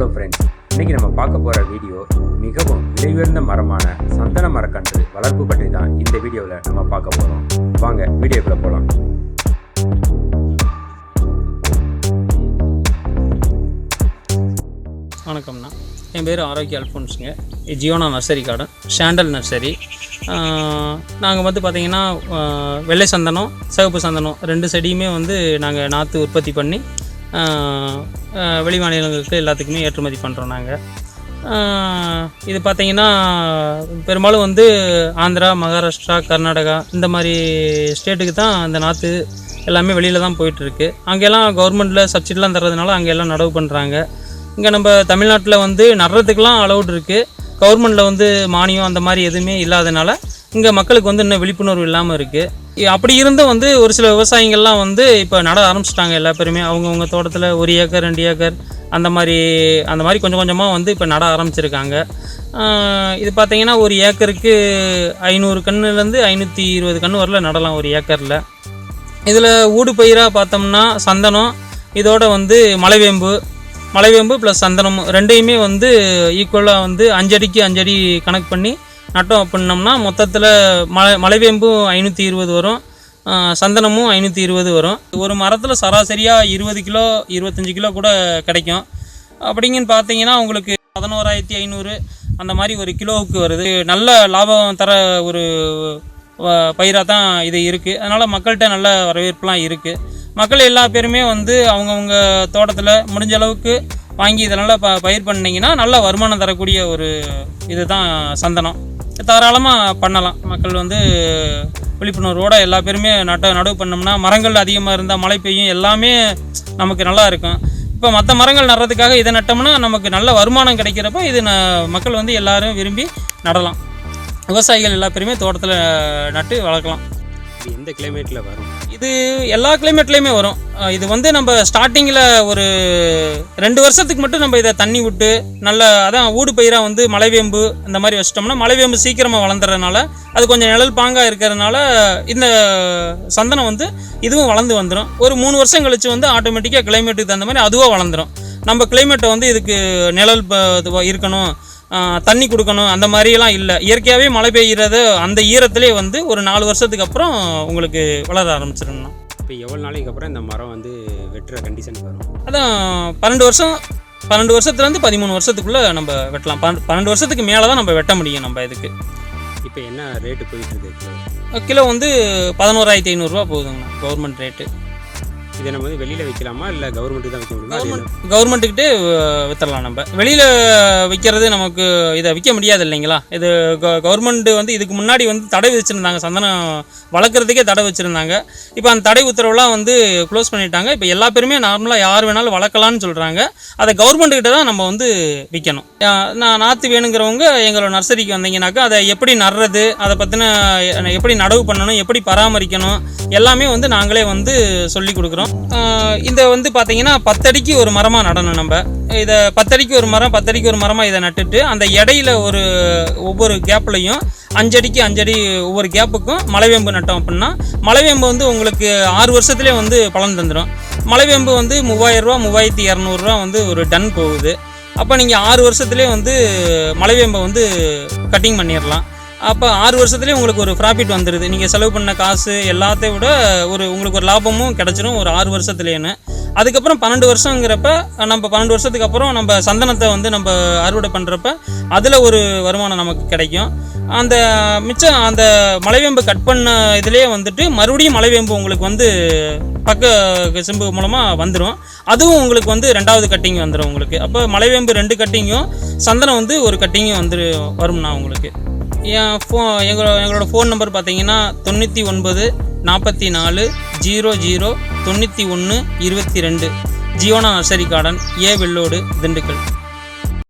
Hello friends இன்றைக்கி நம்ம பார்க்க போகிற வீடியோ மிகவும் விலையுயர்ந்த மரமான சந்தன மரக்கன்று வளர்ப்பு பற்றி தான் இந்த வீடியோவில் நம்ம பார்க்க போகிறோம் வாங்க வீடியோக்குள்ளே போகலாம் வணக்கம்ண்ணா என் பேர் ஆரோக்கிய அல்ஃபோன்ஸுங்க ஜியோனா நர்சரி கார்டன் ஷாண்டல் நர்சரி. நாங்கள் வந்து பார்த்திங்கன்னா வெள்ளை சந்தனம் சிவப்பு சந்தனம் ரெண்டு செடியுமே வந்து நாங்கள் நாற்று உற்பத்தி பண்ணி வெளி மாநிலங்களுக்கு எல்லாத்துக்குமே ஏற்றுமதி பண்ணுறோம் நாங்கள் இது பார்த்திங்கன்னா பெரும்பாலும் வந்து ஆந்திரா மகாராஷ்டிரா கர்நாடகா இந்த மாதிரி ஸ்டேட்டுக்கு தான் அந்த நாற்று எல்லாமே வெளியில் தான் போயிட்டுருக்கு. அங்கெல்லாம் கவர்மெண்ட்டில் சப்சிடிலாம் தர்றதுனால அங்கே எல்லாம் நடவு பண்ணுறாங்க இங்கே நம்ம தமிழ்நாட்டில் வந்து நடுறதுக்கெலாம் அலௌட் இருக்குது கவர்மெண்ட்டில் வந்து மானியம் அந்த மாதிரி எதுவுமே இல்லாதனால இங்கே மக்களுக்கு வந்து இன்னும் விழிப்புணர்வு இல்லாமல் இருக்குது அப்படி இருந்தும் வந்து ஒரு சில விவசாயிகள்லாம் வந்து இப்போ நட ஆரம்பிச்சிட்டாங்க எல்லா பேருமே. அவங்கவுங்க தோட்டத்தில் ஒரு ஏக்கர் ரெண்டு ஏக்கர் அந்த மாதிரி அந்த மாதிரி கொஞ்சம் கொஞ்சமாக வந்து இப்போ நட ஆரம்பிச்சிருக்காங்க. இது பார்த்தீங்கன்னா ஒரு ஏக்கருக்கு ஐநூறு கன்னுலேருந்து ஐநூற்றி இருபது கன்று வரல நடலாம் ஒரு ஏக்கரில். இதில் ஊடு பயிராக பார்த்தோம்னா சந்தனம் இதோட வந்து மலைவேம்பு மலைவேம்பு ப்ளஸ் சந்தனம் ரெண்டையுமே வந்து ஈக்குவலாக வந்து அஞ்சடிக்கு அஞ்சடி கணக்கு பண்ணி நட்டோம் அப்படின்னோம்னா மொத்தத்தில் மலை மலைவேம்பும் ஐநூற்றி இருபது வரும். சந்தனமும் ஐநூற்றி இருபது வரும். ஒரு மரத்தில் சராசரியாக இருபது கிலோ இருபத்தஞ்சி கிலோ கூட கிடைக்கும். அப்படிங்கன்னு பார்த்தீங்கன்னா உங்களுக்கு பதினோராயிரத்தி ஐநூறு அந்த மாதிரி ஒரு கிலோவுக்கு வருது. நல்ல லாபம் தர ஒரு பயிராக தான் இது இருக்குது அதனால் மக்கள்கிட்ட நல்ல வரவேற்புலாம் இருக்குது மக்கள் எல்லா பேருமே வந்து அவங்கவுங்க தோட்டத்தில் முடிஞ்ச அளவுக்கு வாங்கி இதனால் ப பயிர் பண்ணிங்கன்னா நல்ல வருமானம் தரக்கூடிய ஒரு இதுதான் சந்தனம். தாராளமாக பண்ணலாம். மக்கள் வந்து விழிப்புணர்வோடு எல்லா பேருமே நட்ட நடவு பண்ணோம்னா மரங்கள் அதிகமாக இருந்தால் மழை பெய்யும். எல்லாமே நமக்கு நல்லா இருக்கும். இப்போ மற்ற மரங்கள் நடுறதுக்காக இதை நட்டோம்னா நமக்கு நல்ல வருமானம் கிடைக்கிறப்ப இது ந மக்கள் வந்து எல்லாரும் விரும்பி நடலாம். விவசாயிகள் எல்லா பேருமே தோட்டத்தில் நட்டு வளர்க்கலாம். இது எந்த கிளைமேட்டில் வரும்? இது எல்லா கிளைமேட்லேயுமே வரும். இது வந்து நம்ம ஸ்டார்டிங்கில் ஒரு ரெண்டு வருஷத்துக்கு மட்டும் நம்ம இதை தண்ணி விட்டு நல்ல அதான் ஊடு பயிராக வந்து மலைவேம்பு இந்த மாதிரி வச்சிட்டோம்னா மலைவேம்பு சீக்கிரமாக வளர்ந்துறதுனால அது கொஞ்சம் நிழல் பாங்காக இருக்கிறதுனால இந்த சந்தனம் வந்து இதுவும் வளர்ந்து வந்துடும் ஒரு மூணு வருஷம் கழித்து வந்து ஆட்டோமேட்டிக்காக கிளைமேட்டுக்கு தகுந்த மாதிரி அதுவாக வளர்ந்துடும் நம்ம கிளைமேட்டை வந்து இதுக்கு நிழல் ப- இருக்கணும். தண்ணி கொடுக்கணும் அந்த மாதிரியெல்லாம் இல்லை. இயற்கையாகவே மழை பெய்கிறது அந்த ஈரத்திலே வந்து ஒரு நாலு வருஷத்துக்கு அப்புறம் உங்களுக்கு வளர ஆரம்பிச்சிடணும் இப்போ எவ்வளோ நாளைக்கு அப்புறம் இந்த மரம் வந்து வெட்டுற கண்டிஷனுக்கு வரும்? அதான் பன்னெண்டு வருஷம் பன்னெண்டு வருஷத்துலேருந்து பதிமூணு வருஷத்துக்குள்ளே நம்ம வெட்டலாம். பன்னெண்டு வருஷத்துக்கு மேலே தான் நம்ம வெட்ட முடியும் நம்ம இதுக்கு. இப்போ என்ன ரேட்டு போயிட்டு இருக்கு கிலோ? கிலோ வந்து பதினோராயிரத்தி ஐநூறுரூவா போகுதுங்கண்ணா கவர்மெண்ட் ரேட்டு இதை நம்ம வந்து வெளியில் வைக்கலாமா? இல்லை கவர்மெண்ட்டுக்கு தான் வைக்க முடியுமா? கவர்மெண்ட்டுக்கிட்டே விற்றுடலாம் நம்ம. வெளியில் விற்கிறது நமக்கு இதை விற்க முடியாது இல்லைங்களா? இது கவர்மெண்ட் வந்து இதுக்கு முன்னாடி வந்து தடை விதிச்சிருந்தாங்க. சந்தனம் வளர்க்குறதுக்கே தடை வச்சுருந்தாங்க இப்போ அந்த தடை உத்தரவுலாம் வந்து க்ளோஸ் பண்ணிட்டாங்க. இப்போ எல்லா பேருமே நார்மலாக யார் வேணாலும் வளர்க்கலாம்னு சொல்கிறாங்க அதை கவர்மெண்ட்டுக்கிட்ட தான் நம்ம வந்து விற்கணும் நான் நாற்று வேணுங்கிறவங்க எங்களோட நர்சரிக்கு வந்தீங்கன்னாக்கா அதை எப்படி நடுறது அதை பற்றின எப்படி நடவு பண்ணணும் எப்படி பராமரிக்கணும் எல்லாமே வந்து நாங்களே வந்து சொல்லி கொடுக்குறோம். இதை இந்த வந்து பார்த்தீங்கன்னா பத்தடிக்கு ஒரு மரமாக நடணும் நம்ம. இதை பத்தடிக்கு ஒரு மரம் பத்தடிக்கு ஒரு மரமாக இதை நட்டுட்டு அந்த இடையில ஒரு ஒவ்வொரு கேப்லையும் அஞ்சடிக்கு அஞ்சடி ஒவ்வொரு கேப்புக்கும் மலைவேம்பு நட்டோம் அப்படின்னா மலைவேம்பு வந்து உங்களுக்கு ஆறு வருஷத்துலேயே வந்து பலன் தந்துடும் மலைவேம்பு வந்து மூவாயிரரூவா மூவாயிரத்தி இரநூறுவா வந்து ஒரு டன் போகுது. அப்போ நீங்கள் ஆறு வருஷத்துலேயே வந்து மலைவேம்பை வந்து கட்டிங் பண்ணிடலாம் அப்போ ஆறு வருஷத்துலேயே உங்களுக்கு ஒரு ப்ராஃபிட் வந்துடுது நீங்கள் செலவு பண்ண காசு எல்லாத்தையும் விட ஒரு உங்களுக்கு ஒரு லாபமும் கிடச்சிரும் ஒரு ஆறு வருஷத்துலேன்னு அதுக்கப்புறம் பன்னெண்டு வருஷங்கிறப்ப நம்ம பன்னெண்டு வருஷத்துக்கு அப்புறம் நம்ம சந்தனத்தை வந்து நம்ம அறுவடை பண்ணுறப்ப அதில் ஒரு வருமானம் நமக்கு கிடைக்கும். அந்த மிச்சம் அந்த மலைவேம்பு கட் பண்ண இதுலேயே வந்துட்டு மறுபடியும் மலைவேம்பு உங்களுக்கு வந்து பக்க சிம்பு மூலமாக வந்துடும் அதுவும் உங்களுக்கு வந்து ரெண்டாவது கட்டிங் வந்துடும் உங்களுக்கு. அப்போ மலைவேம்பு ரெண்டு கட்டிங்கும் சந்தனம் வந்து ஒரு கட்டிங்கும் வந்து வரும்ண்ணா உங்களுக்கு. என் ஃபோ எங்களோட எங்களோட ஃபோன் நம்பர் பார்த்தீங்கன்னா தொண்ணூற்றி ஒன்பது நாற்பத்தி நாலு ஜீரோ ஜீரோ தொண்ணூற்றி ஒன்று இருபத்தி ரெண்டு. ஜியோனா நர்சரி கார்டன் ஏ வெள்ளோடு திண்டுக்கல்.